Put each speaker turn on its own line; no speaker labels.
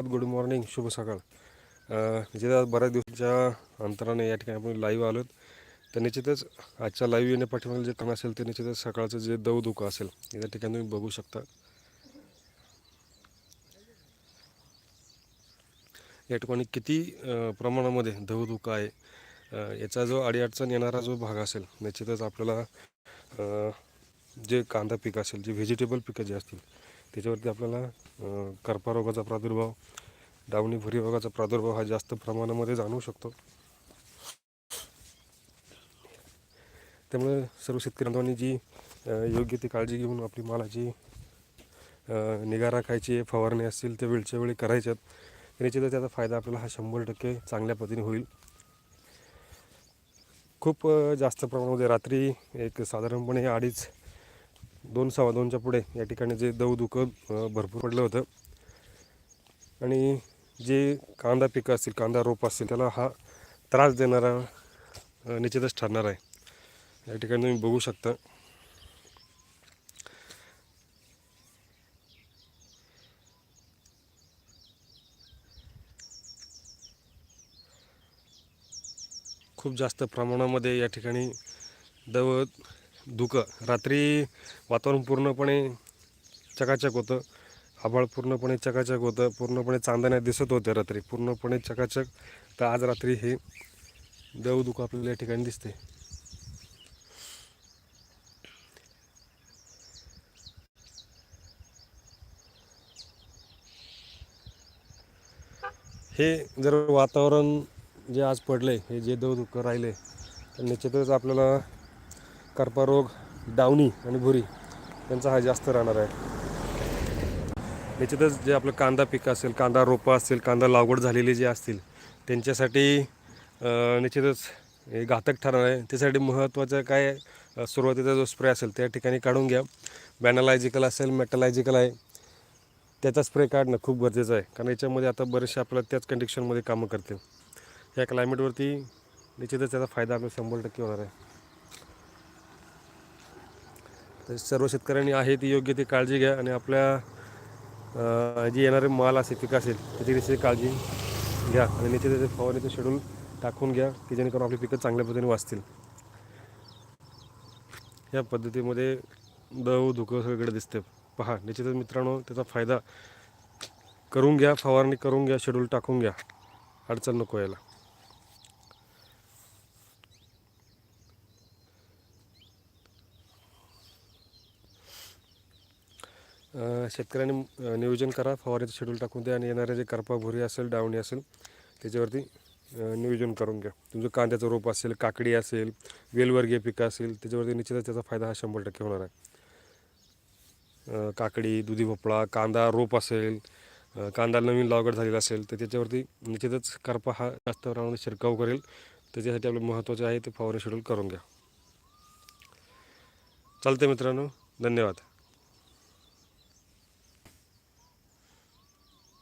Good morning शुभ सकाळ. अ, आज बऱ्याच दिवसाच्या अंतराने या ठिकाणी आपण लाईव्ह आलोत. तर निश्चितच आजच्या लाईव्ह येण्यापाठीमागे जे कण असेल ते निश्चितच सकाळचं जे दव धुकं असेल या ठिकाणी तुम्ही बघू शकता. या ठिकाणी किती प्रमाणामध्ये दव धुकं आहे. याचा जो अडीअडचण येणारा जो भाग असेल निश्चितच आपल्याला जे कांदा पीक असेल जे व्हेजिटेबल पिकं जे असतील त्याच्यावरती आपल्याला कर्पारोगाचा करपा रोगाचा प्रादुर्भाव डावणी भुरी रोगाचा प्रादुर्भाव हा जास्त प्रमाणामध्ये जाणवू शकतो. त्यामुळे सर्व शेतकरी बांधवांनी जी योग्य ती काळजी घेऊन आपली मालाची निगा राखायची फवारणी असतील ते वेळच्या वेळी करायच्यात. निश्चितच त्याचा फायदा आपल्याला हा शंभर टक्के चांगल्या पद्धतीने होईल. खूप जास्त प्रमाणामध्ये रात्री एक साधारणपणे अडीच दोन सव्वा दोनच्या पुढे या ठिकाणी जे दवदुखं भरपूर पडलं होतं. आणि जे कांदा पिकं असतील कांदा रोप असतील त्याला हा त्रास देणारा निश्चितच ठरणार आहे. या ठिकाणी तुम्ही बघू शकता. खूप जास्त प्रमाणामध्ये या ठिकाणी दव धुकं रात्री वातावरण पूर्णपणे चकाचक होतं. आभाळ पूर्णपणे चकाचक होतं. पूर्णपणे चांदण्या दिसत होत्या रात्री. पूर्णपणे चकाचक. तर आज रात्री हे देवदुखं आपल्याला या ठिकाणी दिसते हे जर वातावरण जे आज पडले हे जे देवदुःख राहिले तर निश्चितच आपल्याला कर्परोग डावणी आणि भुरी यांचा हा जास्त राहणार आहे. निश्चितच जे आपलं कांदा पिकं असेल कांदा रोपं असतील कांदा लागवड झालेली जे असतील त्यांच्यासाठी निश्चितच हे घातक ठरणार आहे. त्यासाठी महत्त्वाचं काय सुरुवातीचा जो स्प्रे असेल त्या ठिकाणी काढून घ्या. बॅनलायजिकल असेल मेटलायजिकल आहे त्याचा स्प्रे काढणं खूप गरजेचं आहे. कारण याच्यामध्ये आता बरेचसे आपल्याला त्याच कंडिशनमध्ये कामं करते या क्लायमेटवरती निश्चितच त्याचा फायदा आपल्याला शंभर टक्के होणार आहे. तर सर्व शेतकऱ्यांनी आहे ती योग्य ती काळजी घ्या आणि आपल्या जी येणारे माल असेल पिक असेल त्याची निश्चित काळजी घ्या आणि निश्चित त्याचे फवारणीचं शेड्यूल टाकून घ्या की जेणेकरून आपली पिकं चांगल्या पद्धतीने वाचतील. या पद्धतीमध्ये दव धुकं सगळीकडे दिसते पहा निश्चितच मित्रांनो त्याचा फायदा करून घ्या फवारणी करून घ्या शेड्यूल टाकून घ्या. अडचण नको यायला. शेतकऱ्यांनी नियोजन करा फवारणीचं शेड्यूल टाकून द्या आणि येणारे जे करपा भुरी असेल डावणी असेल त्याच्यावरती नियोजन करून घ्या. तुमचं कांद्याचं रोप असेल काकडी असेल वेलवर्गीय पिकं असेल त्याच्यावरती निश्चितच त्याचा फायदा हा शंभर टक्के होणार आहे. काकडी दुधी भोपळा कांदा रोप असेल कांदा नवीन लागवड झालेला असेल तर त्याच्यावरती निश्चितच करपा हा जास्त प्रमाणात शिरकाव करेल. त्याच्यासाठी आपलं महत्त्वाचं आहे ते फवारणी शेड्यूल करून घ्या. चालते मित्रांनो धन्यवाद.